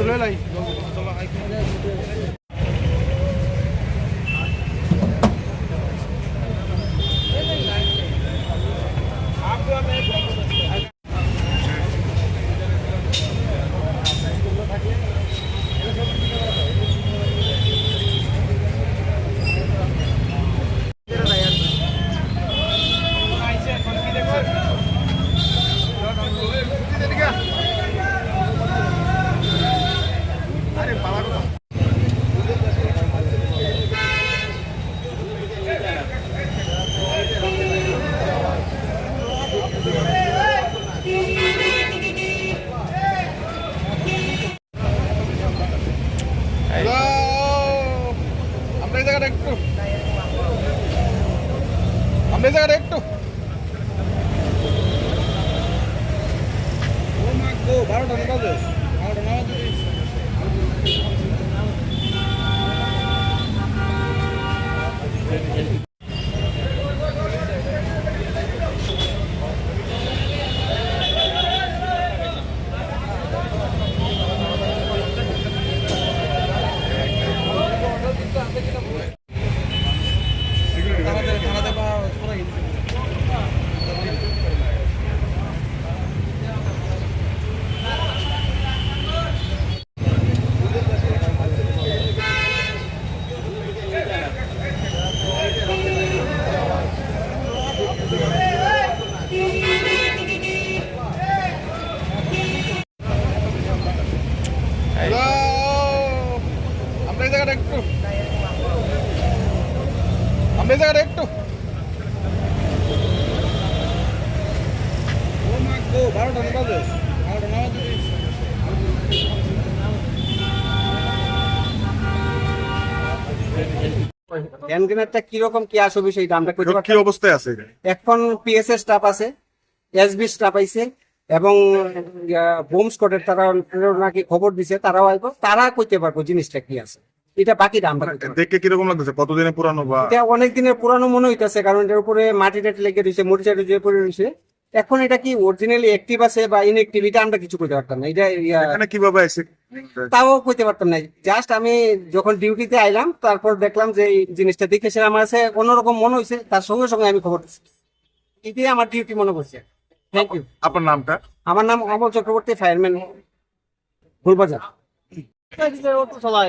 আমরা এই জায়গাটা একটু। আমরা এই জায়গাটা একটু। বারোটা বাজে থানাতে থানাতে বা পুরো হ্যালো আমরা এই জায়গাটা একটু। আমরা এই জায়গাটা একটু। ও মা গো বারোটা বাজে। বারোটা না হ্যান্ড গ্রেনেডটা কীরকম কি আসবে কি অবস্থায় আছে? এখন? পিএসএ স্টাফ আছে এসবি স্টাফ আইছে এবং বোম তারা নাকি খবর দিছে তারাও আসব তারা কইতে পারব জিনিসটা কি আছে। এটা বাকিটা আমরা কইতে পারব দেখে কীরকম লাগতেছে? কতদিনে পুরানো বা এটা অনেক দিনের পুরানো মনে হইতাছে কারণ এটার উপরে মাটি টাটি লেগে রয়েছে মরিচা টুচে পড়ে রয়েছে এখন এটা কি অরিজিনালি অ্যাক্টিভ আছে বা ইনঅ্যাক্টিভ এটা আমরা কিছু কইতে পারতাম না। এটা এখানে কীভাবে আছে? তাও কইতে পারতাম না। জাস্ট আমি যখন ডিউটিতে আইলাম তারপর দেখলাম যে এই জিনিসটা দেখে সে আমার কাছে অন্যরকম মনে হয়েছে তার সঙ্গে সঙ্গে আমি খবর দিচ্ছি এটাই আমার ডিউটি মনে করছে। থ্যাংক ইউ আপনার নামটা? আমার নাম অমল চক্রবর্তী ফায়ারম্যান ফুলবাজার। সবাই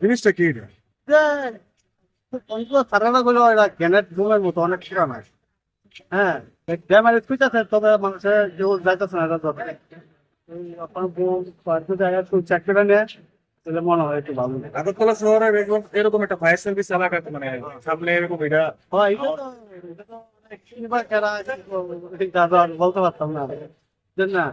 জিনিসটা কি এটা গুলো গ্যানেট বুমের মতো অনেক হ্যাঁ ড্যামারে তবে মানুষের যাইতেছে না এটা। আপনার বুম নেয় তাহলে মনে হয় একটু ভালো আগরতলা শহরে এরকম একটা ফায়ার সার্ভিস এলাকা মানে সামনে এরকম এটা হয় বলতে পারতাম না না